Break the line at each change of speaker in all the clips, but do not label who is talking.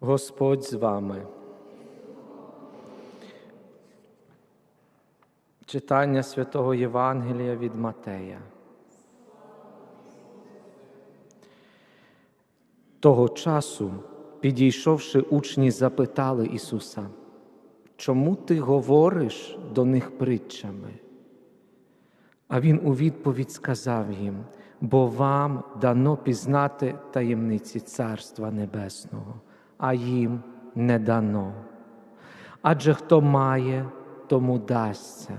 Господь з вами. Читання святого Євангелія від Матея. Того часу, підійшовши учні, запитали Ісуса, чому ти говориш до них притчами? А Він у відповідь сказав їм, бо вам дано пізнати таємниці Царства Небесного, а їм не дано. Адже хто має, тому дасться,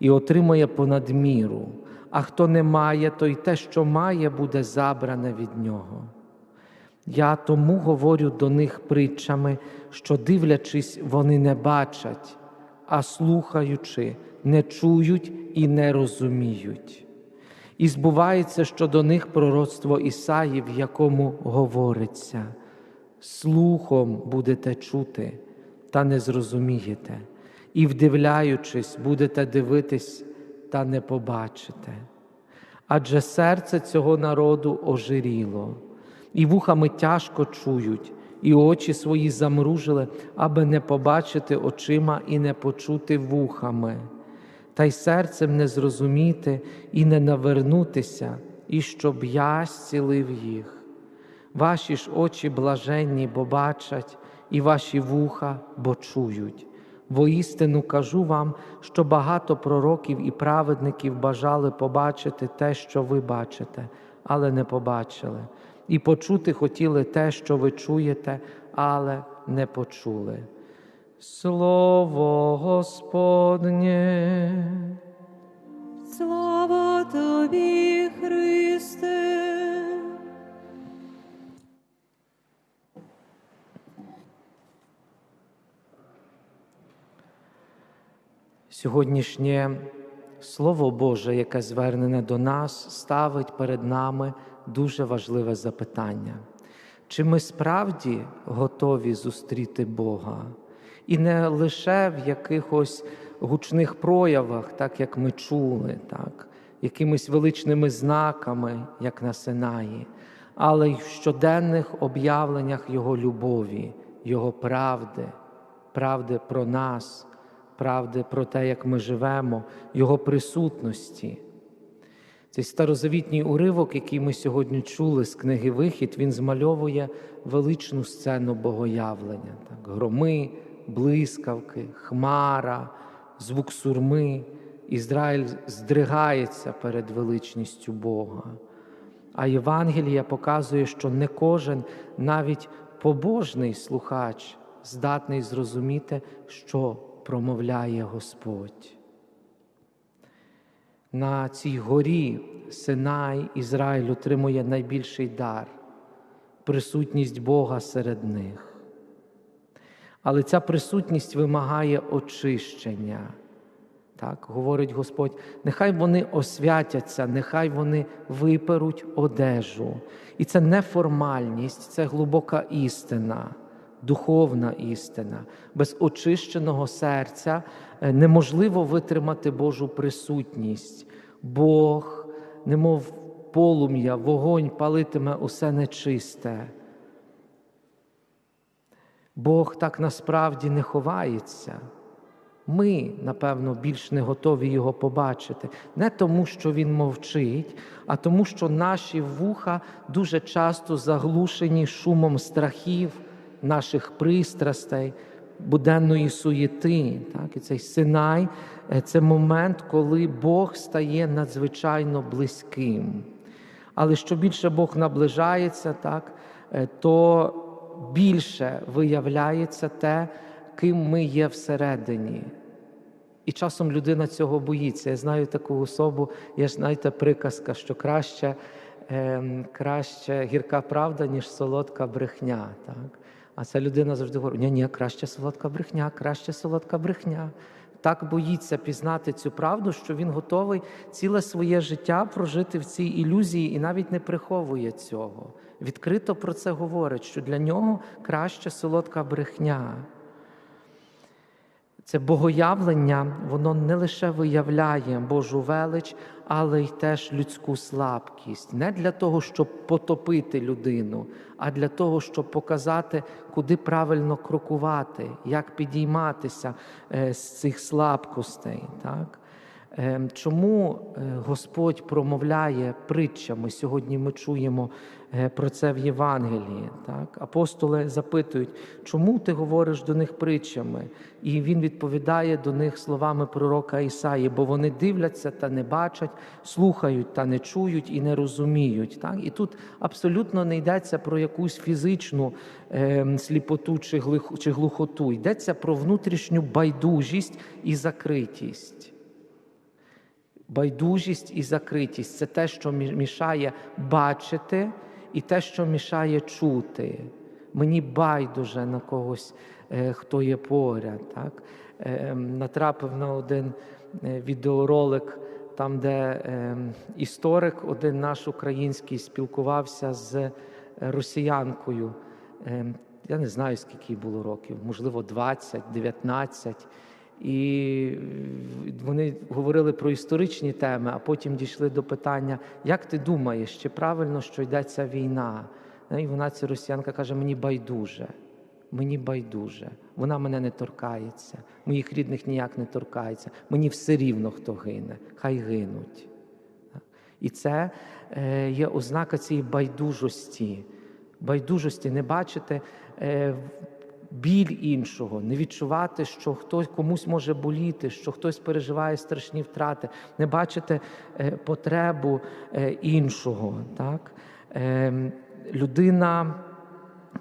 і отримає понад міру, а хто не має, то й те, що має, буде забране від нього. Я тому говорю до них притчами, що, дивлячись, вони не бачать, а слухаючи, не чують і не розуміють. І збувається, що до них пророцтво Ісаї, в якому говориться, слухом будете чути, та не зрозумієте, і, вдивляючись, будете дивитись, та не побачите. Адже серце цього народу ожиріло, і вухами тяжко чують, і очі свої замружили, аби не побачити очима і не почути вухами, та й серцем не зрозуміти і не навернутися, і щоб я зцілив їх. Ваші ж очі блаженні, бо бачать, і ваші вуха, бо чують. Воістину кажу вам, що багато пророків і праведників бажали побачити те, що ви бачите, але не побачили, і почути хотіли те, що ви чуєте, але не почули. Слово Господнє.
Слава тобі, Христе.
Сьогоднішнє Слово Боже, яке звернене до нас, ставить перед нами дуже важливе запитання. Чи ми справді готові зустріти Бога? І не лише в якихось гучних проявах, так як ми чули, так, якимись величними знаками, як на Синаї, але й в щоденних об'явленнях Його любові, Його правди, правди про нас правди про те, як ми живемо, Його присутності. Цей старозавітній уривок, який ми сьогодні чули з книги Вихід, він змальовує величну сцену богоявлення. Так? Громи, блискавки, хмара, звук сурми. Ізраїль здригається перед величністю Бога. А Євангелія показує, що не кожен, навіть побожний слухач, здатний зрозуміти, що промовляє Господь. На цій горі Синай Ізраїль отримує найбільший дар присутність Бога серед них. Але ця присутність вимагає очищення. Так, говорить Господь, нехай вони освятяться, нехай вони виперуть одежу. І це не формальність, це глибока істина духовна істина. Без очищеного серця е, неможливо витримати Божу присутність. Бог, немов полум'я, вогонь палитиме усе нечисте. Бог так насправді не ховається. Ми, напевно, більш не готові його побачити. Не тому, що Він мовчить, а тому, що наші вуха дуже часто заглушені шумом страхів, наших пристрастей, буденної суєти. Так? І цей синай це момент, коли Бог стає надзвичайно близьким. Але що більше Бог наближається, так, е, то більше виявляється те, ким ми є всередині. І часом людина цього боїться. Я знаю таку особу, є ж знаєте, приказка, що краще е, краще гірка правда, ніж солодка брехня. Так? А ця людина завжди говорить, ні, ні, краще солодка брехня, краще солодка брехня. Так боїться пізнати цю правду, що він готовий ціле своє життя прожити в цій ілюзії і навіть не приховує цього. Відкрито про це говорить, що для нього краще солодка брехня. Це богоявлення, воно не лише виявляє Божу велич, але й теж людську слабкість. Не для того, щоб потопити людину, а для того, щоб показати, куди правильно крокувати, як підійматися е, з цих слабкостей. Так? Е, Чому е, Господь промовляє притчами? Сьогодні ми чуємо е, про це в Євангелії. Так? Апостоли запитують, чому ти говориш до них притчами? І він відповідає до них словами пророка Ісаї, бо вони дивляться та не бачать, слухають та не чують і не розуміють. Так? І тут абсолютно не йдеться про якусь фізичну е, сліпоту чи глухоту, йдеться про внутрішню байдужість і закритість. Байдужість і закритість це те, що мішає бачити, і те, що мішає чути. Мені байдуже на когось, е, хто є поряд. Так? Е, натрапив на один е, відеоролик, там, де е, історик, один наш український, спілкувався з е, росіянкою. Е, я не знаю, скільки їй було років, можливо, 20, 19. І е, вони говорили про історичні теми, а потім дійшли до питання: як ти думаєш, чи правильно, що йдеться війна? Ну, І вона, ця росіянка, каже: мені байдуже, мені байдуже, вона мене не торкається, моїх рідних ніяк не торкається, мені все рівно, хто гине, хай гинуть. І це е, є ознака цієї байдужості, байдужості не бачити е, біль іншого, не відчувати, що хтось комусь може боліти, що хтось переживає страшні втрати, не бачити е, потребу е, іншого. Так? Е, людина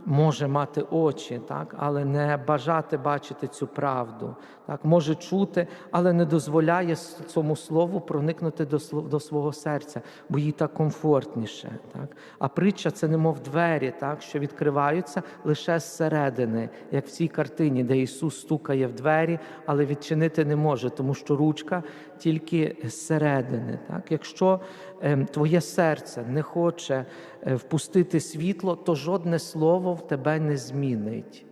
може мати очі, так, але не бажати бачити цю правду. Так, може чути, але не дозволяє цьому слову проникнути до, до свого серця, бо їй так комфортніше. Так. А притча це немов двері, так, що відкриваються лише зсередини, як в цій картині, де Ісус стукає в двері, але відчинити не може, тому що ручка тільки зсередини. Так. Якщо ем, твоє серце не хоче е, впустити світло, то жодне слово в тебе не змінить.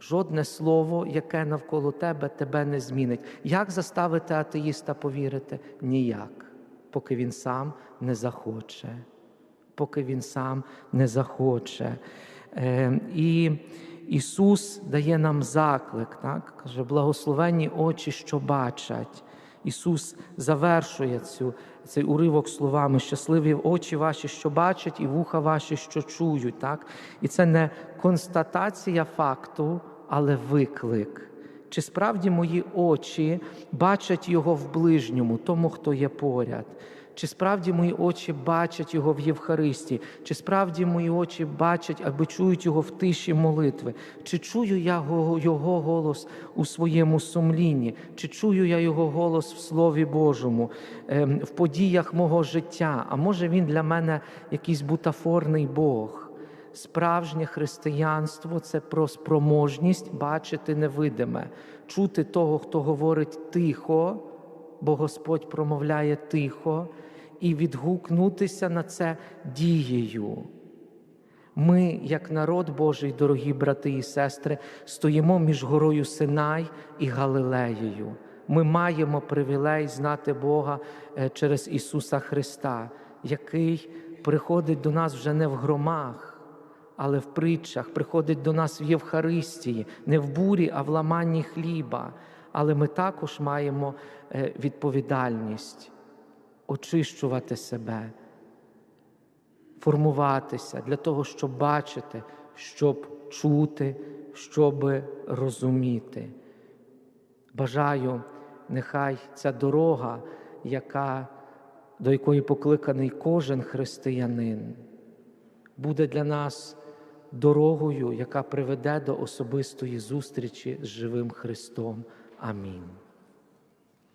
Жодне слово, яке навколо тебе, тебе не змінить. Як заставити атеїста повірити? Ніяк, поки він сам не захоче. Поки він сам не захоче. Е, і Ісус дає нам заклик, так? каже, благословенні очі, що бачать. Ісус завершує цю, цей уривок словами щасливі очі ваші, що бачать, і вуха ваші, що чують. Так? І це не констатація факту, але виклик. Чи справді мої очі бачать його в ближньому, тому, хто є поряд? Чи справді мої очі бачать його в Євхаристії? Чи справді мої очі бачать або чують його в тиші молитви? Чи чую я його, його голос у своєму сумлінні? Чи чую я його голос в Слові Божому, ем, в подіях мого життя? А може він для мене якийсь бутафорний Бог? Справжнє християнство це про спроможність бачити невидиме, чути того, хто говорить тихо, бо Господь промовляє тихо, і відгукнутися на це дією. Ми, як народ Божий, дорогі брати і сестри, стоїмо між горою Синай і Галилеєю. Ми маємо привілей знати Бога е, через Ісуса Христа, який приходить до нас вже не в громах, але в притчах, приходить до нас в Євхаристії, не в бурі, а в ламанні хліба. Але ми також маємо е, відповідальність очищувати себе, формуватися для того, щоб бачити, щоб чути, щоб розуміти. Бажаю, нехай ця дорога, яка, до якої покликаний кожен християнин, буде для нас дорогою, яка приведе до особистої зустрічі з живим Христом. Амінь.